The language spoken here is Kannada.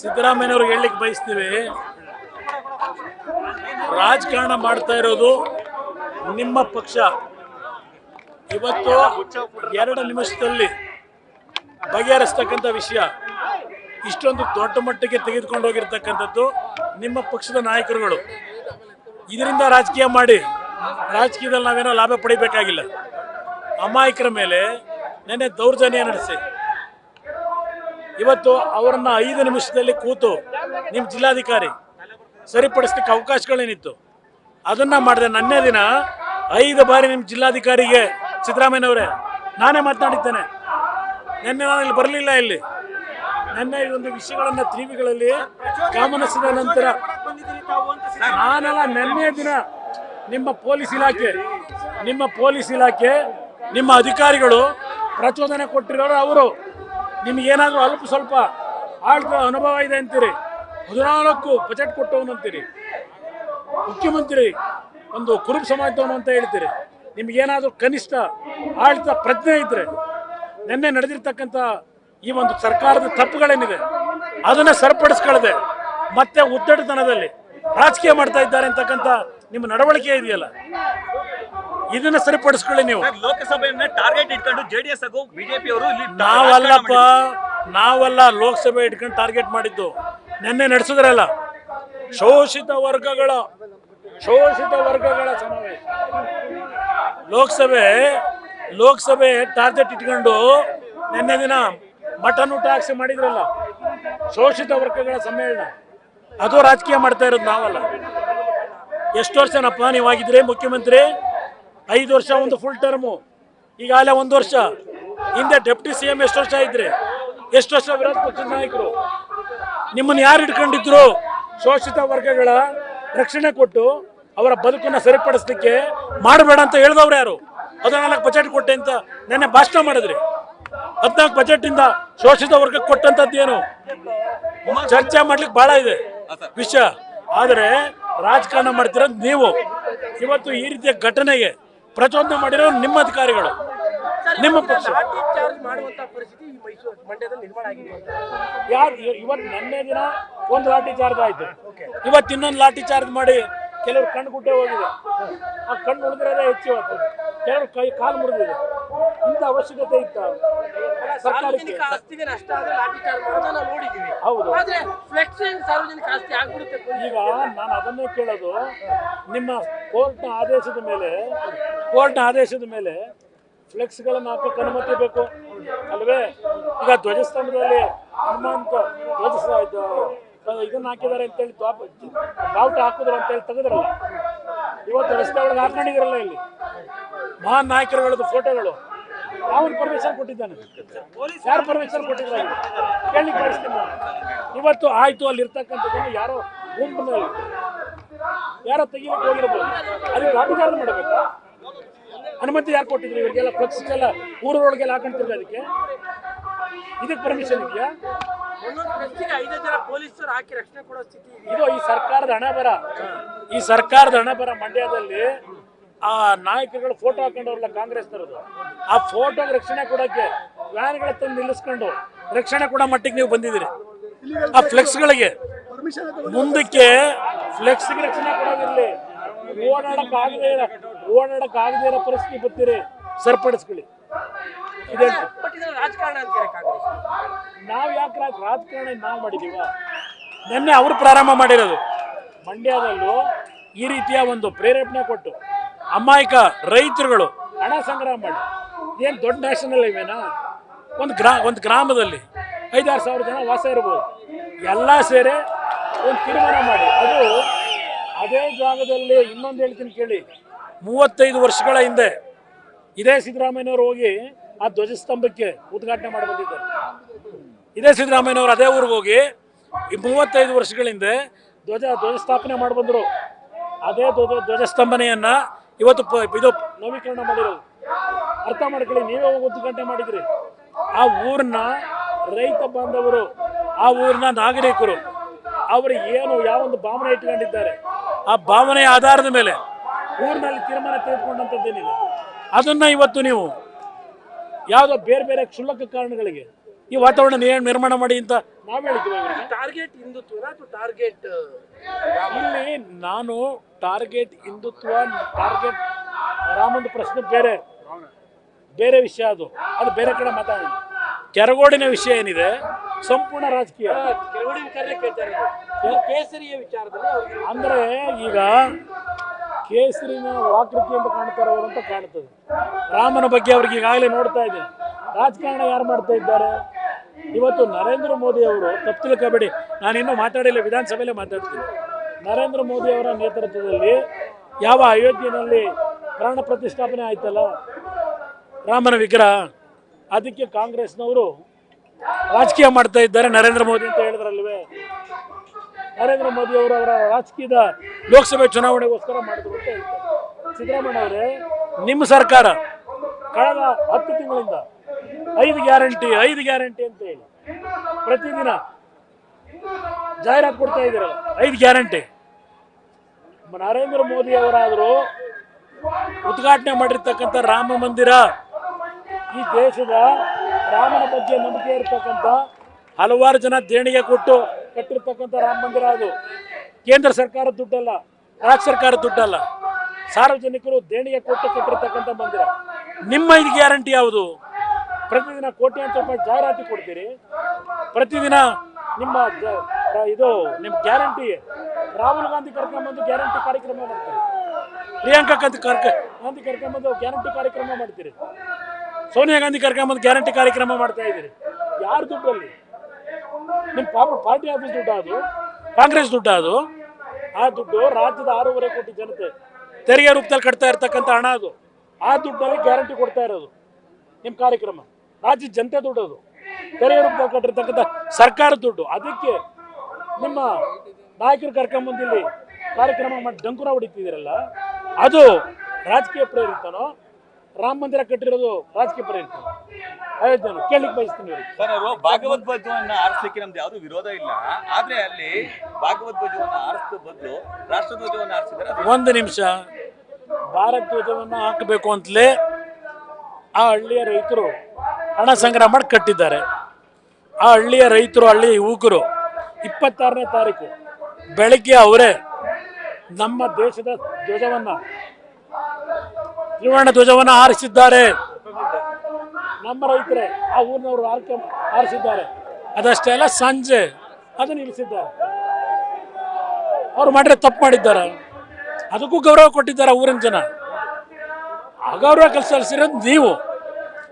ಸಿದ್ದರಾಮಯ್ಯನವ್ರಿಗೆ ಹೇಳಲಿಕ್ಕೆ ಬಯಸ್ತೀವಿ. ರಾಜಕಾರಣ ಮಾಡ್ತಾ ಇರೋದು ನಿಮ್ಮ ಪಕ್ಷ. ಇವತ್ತು ಎರಡು ನಿಮಿಷದಲ್ಲಿ ಬಗೆಹರಿಸ್ತಕ್ಕಂಥ ವಿಷಯ, ಇಷ್ಟೊಂದು ದೊಡ್ಡ ಮಟ್ಟಕ್ಕೆ ತೆಗೆದುಕೊಂಡು ಹೋಗಿರ್ತಕ್ಕಂಥದ್ದು ನಿಮ್ಮ ಪಕ್ಷದ ನಾಯಕರುಗಳು. ಇದರಿಂದ ರಾಜಕೀಯ ಮಾಡಿ, ರಾಜಕೀಯದಲ್ಲಿ ನಾವೇನೋ ಲಾಭ ಪಡಿಬೇಕಾಗಿಲ್ಲ. ಅಮಾಯಕರ ಮೇಲೆ ನೆನ್ನೆ ದೌರ್ಜನ್ಯ ನಡೆಸಿ ಇವತ್ತು ಅವರನ್ನ ಐದು ನಿಮಿಷದಲ್ಲಿ ಕೂತು ನಿಮ್ಮ ಜಿಲ್ಲಾಧಿಕಾರಿ ಸರಿಪಡಿಸ್ಲಿಕ್ಕೆ ಅವಕಾಶಗಳೇನಿತ್ತು? ಅದನ್ನ ಮಾಡಿದೆ ನನ್ನೇ ದಿನ ಐದು ಬಾರಿ ನಿಮ್ಮ ಜಿಲ್ಲಾಧಿಕಾರಿಗೆ ಸಿದ್ದರಾಮಯ್ಯನವರೇ, ನಾನೇ ಮಾತನಾಡಿದ್ದೇನೆ. ನಿನ್ನೆ ನಾನು ಇಲ್ಲಿ ಬರಲಿಲ್ಲ ಇಲ್ಲಿ. ನಿನ್ನೆ ಈ ಒಂದು ವಿಷಯಗಳನ್ನ ಟಿವಿಗಳಲ್ಲಿ ಗಮನಿಸಿದ ನಂತರ ನಾನೆಲ್ಲ ನಿನ್ನೆ ದಿನ ನಿಮ್ಮ ಪೊಲೀಸ್ ಇಲಾಖೆ, ನಿಮ್ಮ ಪೊಲೀಸ್ ಇಲಾಖೆ, ನಿಮ್ಮ ಅಧಿಕಾರಿಗಳು ಪ್ರಚೋದನೆ ಕೊಟ್ಟಿರೋರು ಅವರು. ನಿಮಗೇನಾದರೂ ಅಲ್ಪ ಸ್ವಲ್ಪ ಆಳ್ತ ಅನುಭವ ಇದೆ ಅಂತೀರಿ? ಹದಿನಾಲ್ಕು ಬಜೆಟ್ ಕೊಟ್ಟವನು ಅಂತೀರಿ? ಮುಖ್ಯಮಂತ್ರಿ ಒಂದು ಕುರುಬ ಸಮಾಜದವನು ಅಂತ ಹೇಳ್ತೀರಿ. ನಿಮಗೇನಾದರೂ ಕನಿಷ್ಠ ಆಳ್ತ ಪ್ರಜ್ಞೆ ಇದ್ದರೆ ನಿನ್ನೆ ನಡೆದಿರ್ತಕ್ಕಂಥ ಈ ಒಂದು ಸರ್ಕಾರದ ತಪ್ಪುಗಳೇನಿದೆ, ಅದನ್ನು ಸರಿಪಡಿಸ್ಕೊಳ್ಳದೆ ಮತ್ತೆ ಉದ್ದಟತನದಲ್ಲಿ ರಾಜಕೀಯ ಮಾಡ್ತಾ ಇದ್ದಾರೆ ಅಂತಕ್ಕಂಥ ನಿಮ್ಮ ನಡವಳಿಕೆ ಇದೆಯಲ್ಲ? ಇದನ್ನ ಸರಿಪಡಿಸ್ಕೊಳ್ಳಿ ನೀವು. ಲೋಕಸಭೆಯನ್ನ ಟಾರ್ಗೆಟ್ ಇಟ್ಕೊಂಡು ಜೆಡಿಎಸ್ ಹಾಗೂ ಬಿಜೆಪಿ ಅವರು ಇಲ್ಲಿ ನಾವಲ್ಲಪ್ಪ ನಾವಲ್ಲ ಲೋಕಸಭೆ ಇಟ್ಕೊಂಡು ಟಾರ್ಗೆಟ್ ಮಾಡಿದ್ದು. ನಿನ್ನೆ ನಡೆಸಿದ್ರಲ್ಲ ಶೋಷಿತ ವರ್ಗಗಳ ಶೋಷಿತ ವರ್ಗಗಳ ಸಮಾವೇಶ. ಲೋಕಸಭೆ ಲೋಕಸಭೆ ಟಾರ್ಗೆಟ್ ಇಟ್ಕೊಂಡು ನಿನ್ನೆ ದಿನ ಮಟನ್ ಊಟ ಹಾಕ್ಸಿ ಮಾಡಿದ್ರಲ್ಲ ಶೋಷಿತ ವರ್ಗಗಳ ಸಮ್ಮೇಳನ. ಅದು ರಾಜಕೀಯ ಮಾಡ್ತಾ ಇರೋದು ನಾವಲ್ಲ. ಎಷ್ಟು ವರ್ಷನಪ್ಪ ನೀವಾಗಿದ್ರೆ ಮುಖ್ಯಮಂತ್ರಿ? ಐದು ವರ್ಷ ಒಂದು ಫುಲ್ ಟರ್ಮು ಈಗಾಗಲೇ ಒಂದು ವರ್ಷ. ಹಿಂದೆ ಡೆಪ್ಟಿ ಸಿ ಎಂ ಎಷ್ಟು ವರ್ಷ ಇದ್ರೆ? ಎಷ್ಟು ವರ್ಷ ವಿರೋಧ ಪಕ್ಷದ ನಾಯಕರು? ನಿಮ್ಮನ್ನು ಯಾರು ಇಟ್ಕೊಂಡಿದ್ರು ಶೋಷಿತ ವರ್ಗಗಳ ರಕ್ಷಣೆ ಕೊಟ್ಟು ಅವರ ಬದುಕನ್ನ ಸರಿಪಡಿಸ್ಲಿಕ್ಕೆ ಮಾಡಬೇಡ ಅಂತ ಹೇಳಿದವ್ರು ಯಾರು? ಹದಿನಾಲ್ಕು ಬಜೆಟ್ ಕೊಟ್ಟೆ ಅಂತ ನೆನ್ನೆ ಭಾಷಣ ಮಾಡಿದ್ರಿ. ಹದಿನಾಲ್ಕು ಬಜೆಟ್ ಇಂದ ಶೋಷಿತ ವರ್ಗಕ್ಕೆ ಕೊಟ್ಟಂತದ್ದು ಏನು? ಚರ್ಚೆ ಮಾಡ್ಲಿಕ್ಕೆ ಬಹಳ ಇದೆ ವಿಷಯ. ಆದರೆ ರಾಜಕಾರಣ ಮಾಡ್ತಿರೋದು ನೀವು. ಇವತ್ತು ಈ ರೀತಿಯ ಘಟನೆಗೆ ಪ್ರಚೋದನೆ ಮಾಡಿರೋ ನಿಮ್ಮ ಅಧಿಕಾರಿಗಳು. ನಿಮ್ಮ ಪಕ್ಷ. ಯಾರು ಇವತ್ತು ನಿನ್ನೆ ದಿನ ಒಂದು ಲಾಠಿ ಚಾರ್ಜ್ ಆಯ್ತು. ಇವತ್ತು ಇನ್ನೊಂದು ಲಾಠಿ ಚಾರ್ಜ್ ಮಾಡಿ ಕೆಲವರು ಕಣ್ಣು ಗುಡ್ಡೆ ಹೋಗಿದೆ. ಆ ಕಣ್ಣು ಉಳಿದಿರೋದೇ ಹೆಚ್ಚು ಇವತ್ತು. ಕೆಲವರು ಕೈ ಕಾಲು ಮುರಿದಿದೆ. ಇಂಥ ಅವಶ್ಯಕತೆ ಇತ್ತ ಸಾರ್ವಜನಿಕ ಆಸ್ತಿಗೆ ನಷ್ಟ ಆದ್ರೆ ಲಾಠಿ ಚಾರ್ಜ್ ನಾವು ನೋಡಿದೀವಿ ಹೌದು. ಆದ್ರೆ ಫ್ಲೆಕ್ಸಿನ್ ಸಾರ್ವಜನಿಕ ಆಸ್ತಿ ಆಗ್ಬಿಡುತ್ತೆ ಈಗ ನಾನು ಅದನ್ನೇ ಕೇಳೋದು ನಿಮ್ಮ ಕೋರ್ಟ್ನ ಆದೇಶದ ಮೇಲೆ ಕೋರ್ಟ್ನ ಆದೇಶದ ಮೇಲೆ ಫ್ಲೆಕ್ಸ್ಗಳನ್ನು ಹಾಕಕ್ಕೆ ಅನುಮತಿ ಬೇಕು. ಅಲ್ವೇ? ಈಗ ಧ್ವಜಸ್ತಂಭದಲ್ಲಿ ಹನುಮಂತ ಧ್ವಜ ಇದನ್ನ ಹಾಕಿದ್ದಾರೆ ಅಂತೇಳಿ ಬಾವುಟ ಹಾಕಿದ್ರು ಅಂತೇಳಿ ತೆಗೆದ್ರಲ್ಲ. ಇವತ್ತು ರಸ್ತೆ ಒಳಗೆ ಹಾಕೊಂಡಿದ್ರಲ್ಲ ಇಲ್ಲಿ? ಮಹಾನ್ ನಾಯಕರುಗಳದ್ದು ಫೋಟೋಗಳು ಯಾವನ್ ಪರ್ಮಿಷನ್ ಕೊಟ್ಟಿದ್ದಾನೆ. ಯಾರು ಪರ್ಮಿಷನ್ ಕೊಟ್ಟಿದ್ದಾರೆ? ಕೇಳಲಿಕ್ಕೆ ಕಳಿಸ್ತೀನಿ ನಾನು. ಇವತ್ತು ಆಯ್ತು, ಅಲ್ಲಿ ಇರ್ತಕ್ಕಂಥದ್ದನ್ನು ಯಾರೋ ಗುಂಪಿನಲ್ಲಿ ಯಾರೋ ತೆಗಿಲಿಕ್ಕೆ ಹೋಗಿರ್ಬೋದು. ಅದಕ್ಕೆ ಲಾಠಿಚಾರ್ಜ್ ಮಾಡಬೇಕು? ಅನುಮತಿ ಯಾರು ಕೊಟ್ಟಿದ್ರು ಇವರಿಗೆಲ್ಲ? ಫ್ಲೆಕ್ಸ್ ಎಲ್ಲ ಊರೊಳಗೆಲ್ಲ ಹಾಕೊಂಡಿದ್ರು ಅದಕ್ಕೆ? ಇದಕ್ಕೆ ಪರ್ಮಿಷನ್ ಇದೆಯಾ? ಇದು ಈ ಸರ್ಕಾರದ ಹಣ ಬರ. ಈ ಸರ್ಕಾರದ ಹಣ ಬರ ಮಂಡ್ಯದಲ್ಲಿ ಆ ನಾಯಕರುಗಳು ಫೋಟೋ ಹಾಕೊಂಡವ್ರಲ್ಲ ಕಾಂಗ್ರೆಸ್ ತರದು ಆ ಫೋಟೋ ರಕ್ಷಣೆ ಕೊಡೋಕ್ಕೆ ವ್ಯಾನ್ಗಳ ತಂದು ನಿಲ್ಲಿಸ್ಕೊಂಡು ರಕ್ಷಣೆ ಕೊಡೋ ಮಟ್ಟಿಗೆ ನೀವು ಬಂದಿದ್ದೀರಿ. ಆ ಫ್ಲೆಕ್ಸ್ಗಳಿಗೆ ಮುಂದಕ್ಕೆ ಫ್ಲೆಕ್ಸ್ ರಕ್ಷಣೆ ಕೊಡೋದಿರಲಿ. ಓಡಾಡಕ್ ಆಗದೆ ಇರೋ ಓಡಾಡಕ್ ಆಗದೆ ಇರೋ ಪರಿಸ್ಥಿತಿ ಬರ್ತೀರಿ. ಸರಿಪಡಿಸ್ಕೊಳ್ಳಿ. ರಾಜಕಾರಣ ಅಂತೀರಾ ಕಾಂಗ್ರೆಸ್. ನಾವು ಯಾಕೆ ರಾಜ ರಾಜಕಾರಣ ನಾವು ಮಾಡಿದೀವ? ನಿನ್ನೆ ಅವರು ಪ್ರಾರಂಭ ಮಾಡಿರೋದು. ಮಂಡ್ಯದಲ್ಲೂ ಈ ರೀತಿಯ ಒಂದು ಪ್ರೇರೇಪಣೆ ಕೊಟ್ಟು ಅಮಾಯಕ ರೈತರುಗಳು ಹಣ ಸಂಗ್ರಹ ಮಾಡಿ. ಏನು ದೊಡ್ಡ ನ್ಯಾಷನಲ್ ಹೈವೇನಾ ಒಂದು ಗ್ರಾ, ಒಂದು ಗ್ರಾಮದಲ್ಲಿ ಐದಾರು ಸಾವಿರ ಜನ ವಾಸ ಇರ್ಬೋದು. ಎಲ್ಲ ಸೇರಿ ಒಂದು ತೀರ್ಮಾನ ಮಾಡಿ. ಅದು ಅದೇ ಜಾಗದಲ್ಲಿ ಇನ್ನೊಂದು ಹೇಳ್ತೀನಿ ಕೇಳಿ. ಮೂವತ್ತೈದು ವರ್ಷಗಳ ಹಿಂದೆ ಇದೇ ಸಿದ್ದರಾಮಯ್ಯನವರು ಹೋಗಿ ಆ ಧ್ವಜಸ್ತಂಭಕ್ಕೆ ಉದ್ಘಾಟನೆ ಮಾಡಿ ಬಂದಿದ್ದಾರೆ. ಇದೇ ಸಿದ್ದರಾಮಯ್ಯನವರು ಅದೇ ಊರಿಗೆ ಹೋಗಿ ಈ ಮೂವತ್ತೈದು ವರ್ಷಗಳ ಹಿಂದೆ ಧ್ವಜ, ಧ್ವಜಸ್ಥಾಪನೆ ಮಾಡಿ ಬಂದರು. ಅದೇ ಧ್ವಜ, ಧ್ವಜಸ್ತಂಭನೆಯನ್ನ ಇವತ್ತು ಇದು ನವೀಕರಣ ಮಾಡಿರೋದು. ಅರ್ಥ ಮಾಡ್ಕೊಳ್ಳಿ, ನೀವೇ ಹೋಗಿ ಗಂಟೆ ಮಾಡಿದ್ರಿ. ಆ ಊರಿನ ರೈತ ಬಾಂಧವರು, ಆ ಊರಿನ ನಾಗರಿಕರು, ಅವರು ಏನು ಯಾವ ಒಂದು ಭಾವನೆ ಇಟ್ಕೊಂಡಿದ್ದಾರೆ, ಆ ಭಾವನೆಯ ಆಧಾರದ ಮೇಲೆ ಊರಿನಲ್ಲಿ ತೀರ್ಮಾನ ತೆಗೆದುಕೊಂಡಂಥದ್ದೇನಿದೆ ಅದನ್ನ ಇವತ್ತು ನೀವು ಯಾವುದೋ ಬೇರೆ ಬೇರೆ ಕ್ಷುಲ್ಲಕ ಕಾರಣಗಳಿಗೆ ಈ ವಾತಾವರಣ ನಿರ್ಮಾಣ ಮಾಡಿ ಅಂತ ಟಾರ್ಗೆಟ್ ಹಿಂದುತ್ವ ಅಥವಾ ಟಾರ್ಗೆಟ್ ಇಲ್ಲಿ ನಾನು ಟಾರ್ಗೆಟ್ ಹಿಂದುತ್ವ ಟಾರ್ಗೆಟ್ ರಾಮಂದು ಪ್ರಶ್ನೆ ಬೇರೆ. ಬೇರೆ ವಿಷಯ ಅದು. ಅದು ಬೇರೆ ಕಡೆ ಮಾತಾಡೋಣ ಕೆರಗೋಡಿನ ವಿಷಯ ಏನಿದೆ? ಸಂಪೂರ್ಣ ರಾಜಕೀಯ. ಕೇಸರಿಯ ವಿಚಾರದಲ್ಲಿ ಅಂದ್ರೆ ಈಗ ಕೇಸರಿನ ವಾಕೃತಿ ಅಂತ ಕಾಣ್ತಾರೆ ಅವರು ಅಂತ ಕಾಣ್ತದೆ. ರಾಮನ ಬಗ್ಗೆ ಅವ್ರಿಗೆ ಈಗಾಗಲೇ ನೋಡ್ತಾ ಇದೆ ರಾಜಕಾರಣ ಯಾರು ಮಾಡ್ತಾ ಇದ್ದಾರೆ? ಇವತ್ತು ನರೇಂದ್ರ ಮೋದಿ ಅವರು, ತಪ್ಪು ತಿಳ್ಕೊಬೇಡಿ ನಾನು ಇನ್ನೂ ಮಾತಾಡಿಲ್ಲ, ವಿಧಾನಸಭೆಯಲ್ಲೇ ಮಾತಾಡ್ತೀನಿ. ನರೇಂದ್ರ ಮೋದಿ ಅವರ ನೇತೃತ್ವದಲ್ಲಿ ಯಾವ ಅಯೋಧ್ಯೆಯಲ್ಲಿ ಪ್ರಾಣ ಪ್ರತಿಷ್ಠಾಪನೆ ಆಯ್ತಲ್ಲ? ರಾಮನ ವಿಗ್ರಹ. ಅದಕ್ಕೆ ಕಾಂಗ್ರೆಸ್ನವರು ರಾಜಕೀಯ ಮಾಡ್ತಾ ಇದ್ದಾರೆ ನರೇಂದ್ರ ಮೋದಿ ಅಂತ ಹೇಳಿದ್ರಲ್ವೇ? ನರೇಂದ್ರ ಮೋದಿ ಅವರು ಅವರ ರಾಜಕೀಯದ ಲೋಕಸಭೆ ಚುನಾವಣೆಗೋಸ್ಕರ ಮಾಡಿದ್ರು ಅಂತ ಹೇಳ್ತಾರೆ. ಸಿದ್ದರಾಮಯ್ಯ ಅವರೇ, ನಿಮ್ಮ ಸರ್ಕಾರ ಕಳೆದ ಹತ್ತು ತಿಂಗಳಿಂದ ಐದು ಗ್ಯಾರಂಟಿ ಐದು ಗ್ಯಾರಂಟಿ ಅಂತ ಹೇಳಿ. ಪ್ರತಿದಿನ ಜಾಹೀರಾತು ಕೊಡ್ತಾ ಇದ್ದೀರಲ್ಲ ಐದು ಗ್ಯಾರಂಟಿ. ನರೇಂದ್ರ ಮೋದಿ ಅವರಾದರೂ ಉದ್ಘಾಟನೆ ಮಾಡಿರ್ತಕ್ಕಂಥ ರಾಮ ಮಂದಿರ, ಈ ದೇಶದ ರಾಮನ ಬಗ್ಗೆ ನಂಬಿಕೆ ಇರತಕ್ಕಂಥ ಹಲವಾರು ಜನ ದೇಣಿಗೆ ಕೊಟ್ಟು ಕಟ್ಟಿರ್ತಕ್ಕಂಥ ರಾಮ ಮಂದಿರ ಅದು. ಕೇಂದ್ರ ಸರ್ಕಾರದ ದುಡ್ಡಲ್ಲ, ರಾಜ್ಯ ಸರ್ಕಾರದ ದುಡ್ಡಲ್ಲ. ಸಾರ್ವಜನಿಕರು ದೇಣಿಗೆ ಕೊಟ್ಟು ಕಟ್ಟಿರ್ತಕ್ಕಂಥ ಮಂದಿರ. ನಿಮ್ಮ ಇದು ಗ್ಯಾರಂಟಿ ಯಾವುದು? ಪ್ರತಿದಿನ ಕೋಟ್ಯಾಂತರ ರೂಪಾಯಿ ಜಾಹೀರಾತು ಕೊಡ್ತೀರಿ. ಪ್ರತಿದಿನ ನಿಮ್ಮ ಇದು ನಿಮ್ಮ ಗ್ಯಾರಂಟಿ, ರಾಹುಲ್ ಗಾಂಧಿ ಕರ್ಕೊಂಬಂದು ಗ್ಯಾರಂಟಿ ಕಾರ್ಯಕ್ರಮ ಮಾಡ್ತೀರಿ. ಪ್ರಿಯಾಂಕಾ ಗಾಂಧಿ ಕರ್ಕ, ಗಾಂಧಿ ಕರ್ಕೊಂಬಂದು ಗ್ಯಾರಂಟಿ ಕಾರ್ಯಕ್ರಮ ಮಾಡ್ತೀರಿ. ಸೋನಿಯಾ ಗಾಂಧಿ ಕರ್ಕೊಂಬಂದು ಗ್ಯಾರಂಟಿ ಕಾರ್ಯಕ್ರಮ ಮಾಡ್ತಾ ಇದ್ದೀರಿ. ಯಾರು ದುಡ್ಡಲ್ಲಿ? ನಿಮ್ಮ ಪಾಪ ಪಾರ್ಟಿ ಆಫೀಸ್ ದುಡ್ಡು ಅದು. ಕಾಂಗ್ರೆಸ್ ದುಡ್ಡು ಅದು. ಆ ದುಡ್ಡು ರಾಜ್ಯದ ಆರೂವರೆ ಕೋಟಿ ಜನತೆ, ತೆರಿಗೆ ರೂಪದಲ್ಲಿ ಕಟ್ತಾ ಇರ್ತಕ್ಕಂಥ ಹಣ ಅದು. ಆ ದುಡ್ಡಲ್ಲಿ ಗ್ಯಾರಂಟಿ ಕೊಡ್ತಾ ಇರೋದು. ನಿಮ್ಮ ಕಾರ್ಯಕ್ರಮ. ರಾಜ್ಯದ ಜನತೆ ದುಡ್ಡು ಅದು ತೆರಿಗೆ ರೂಪದಲ್ಲಿ ಕಟ್ಟಿರ್ತಕ್ಕಂಥ ಸರ್ಕಾರ ದುಡ್ಡು. ಅದಕ್ಕೆ ನಿಮ್ಮ ನಾಯಕರು ಕರ್ಕೊಂಬಂದು ಇಲ್ಲಿ ಕಾರ್ಯಕ್ರಮ ಮಾಡಿ ಡಂಕುರ ಹೊಡಿತಿದ್ದೀರಲ್ಲ ಅದು ರಾಜಕೀಯ ಪ್ರೇರಿತನೋ? ರಾಮ ಮಂದಿರ ಕಟ್ಟಿರೋದು ರಾಜಕೀಯ ಪ್ರೇರಿತ ಅಯೋಧ್ಯನು ಕೇಳಲಿಕ್ಕೆ ಬಯಸ್ತೀನಿ ಸರ್ ಅವರು ಭಾಗವತ್ ಧ್ವಜವನ್ನ ಆರಿಸ್ಲಿಕ್ಕೆ ನಮ್ದು ಯಾವ್ದು ವಿರೋಧ ಇಲ್ಲ. ಆದ್ರೆ ಅಲ್ಲಿ ಭಾಗವತ್ ಧ್ವಜವನ್ನ ಆರಿಸಿದ ಬದಲು ರಾಷ್ಟ್ರ ಧ್ವಜವನ್ನ ಆರಿಸಿದ್ರೆ ಒಂದು ನಿಮಿಷ. ಭಾರತ ಧ್ವಜವನ್ನು ಹಾಕಬೇಕು ಅಂತಲೇ ಆ ಹಳ್ಳಿಯ ರೈತರು ಹಣ ಸಂಗ್ರಹ ಮಾಡಿ ಕಟ್ಟಿದ್ದಾರೆ. ಆ ಹಳ್ಳಿಯ ರೈತರು, ಹಳ್ಳಿಯ ಯುವಕರು ಇಪ್ಪತ್ತಾರನೇ ತಾರೀಕು ಬೆಳಗ್ಗೆ ಅವರೇ ನಮ್ಮ ದೇಶದ ಧ್ವಜವನ್ನು, ತ್ರಿವರ್ಣ ಧ್ವಜವನ್ನು ಆರಿಸಿದ್ದಾರೆ ನಮ್ಮ ರೈತರೇ, ಆ ಊರಿನವರು ಆರ್ಕೆ ಆರಿಸಿದ್ದಾರೆ ಅದಷ್ಟೇ ಅಲ್ಲ, ಸಂಜೆ ಅದನ್ನು ನಿಲ್ಲಿಸಿದ್ದಾರೆ. ಅವ್ರು ಮಾಡಿದ್ರೆ ತಪ್ಪು ಮಾಡಿದ್ದಾರೆ. ಅದಕ್ಕೂ ಗೌರವ ಕೊಟ್ಟಿದ್ದಾರೆ ಊರಿನ ಜನ. ಅಗೌರವ ಕಲ್ಸಿರೋದು ನೀವು.